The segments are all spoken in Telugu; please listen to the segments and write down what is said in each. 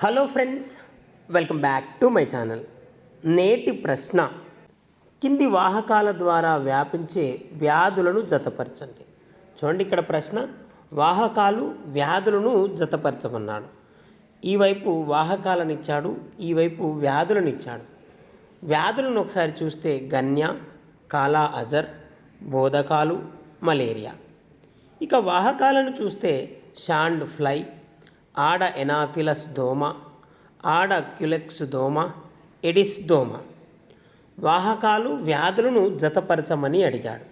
Hello friends welcome back to my channel. నేటి ప్రశ్న కింది వాహకాల ద్వారా వ్యాపించే వ్యాధులను జతపరచండి. చూడండి ఇక్కడ ప్రశ్న వాహకాలు వ్యాధులను జతపరచమన్నాడు. ఈ వైపు వాహకాలను ఇచ్చాడు ఈ వైపు వ్యాధులను ఇచ్చాడు వ్యాధులను ఒకసారి చూస్తే గన్య కాలా అజర్ బోధకాలు మలేరియా. ఇక వాహకాలను చూస్తే షాండ్ ఫ్లై ఆడ ఎనాఫిలస్ దోమ ఆడ క్యులెక్స్ దోమ ఎడిస్ దోమ. వాహకాలు వ్యాధులను జతపరచమని అడిగాడు.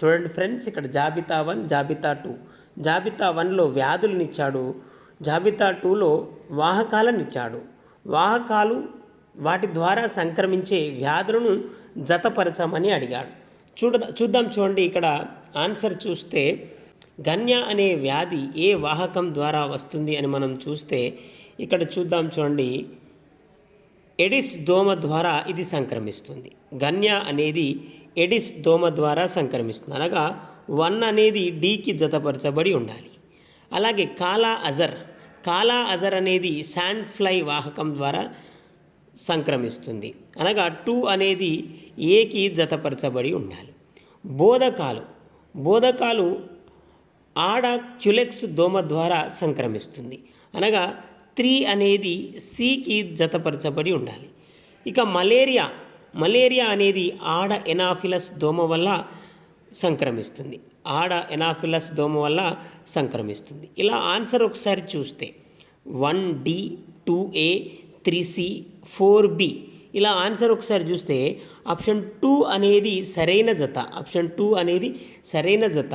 చూడండి ఫ్రెండ్స్ ఇక్కడ జాబితా వన్ జాబితా టూ. జాబితా వన్లో వ్యాధులనిచ్చాడు. జాబితా టూలో వాహకాలను ఇచ్చాడు వాహకాలు వాటి ద్వారా సంక్రమించే వ్యాధులను జతపరచమని అడిగాడు. చూడ చూద్దాం చూడండి ఇక్కడ ఆన్సర్ చూస్తే గన్య అనే వ్యాధి ఏ వాహకం ద్వారా వస్తుంది అని మనం చూస్తే ఇక్కడ చూద్దాం చూడండి. ఎడిస్ దోమ ద్వారా ఇది సంక్రమిస్తుంది. గన్య అనేది ఎడిస్ దోమ ద్వారా సంక్రమిస్తుంది. అనగా వన్ అనేది డీకి జతపరచబడి ఉండాలి. అలాగే కాలా అజర్ కాలా అజర్ అనేది శాండ్ ఫ్లై వాహకం ద్వారా సంక్రమిస్తుంది. అనగా టూ అనేది ఏకి జతపరచబడి ఉండాలి. బోధకాలు బోధకాలు ఆడ క్యులెక్స్ దోమ ద్వారా సంక్రమిస్తుంది. అనగా త్రీ అనేది సికి జతపరచబడి ఉండాలి. ఇక మలేరియా మలేరియా అనేది ఆడ ఎనాఫిలస్ దోమ వల్ల సంక్రమిస్తుంది. ఆడ ఎనాఫిలస్ దోమ వల్ల సంక్రమిస్తుంది. ఇలా ఆన్సర్ ఒకసారి చూస్తే one D two A three C four B. ఇలా ఆన్సర్ ఒకసారి చూస్తే ఆప్షన్ టూ అనేది సరైన జత ఆప్షన్ టూ అనేది సరైన జత.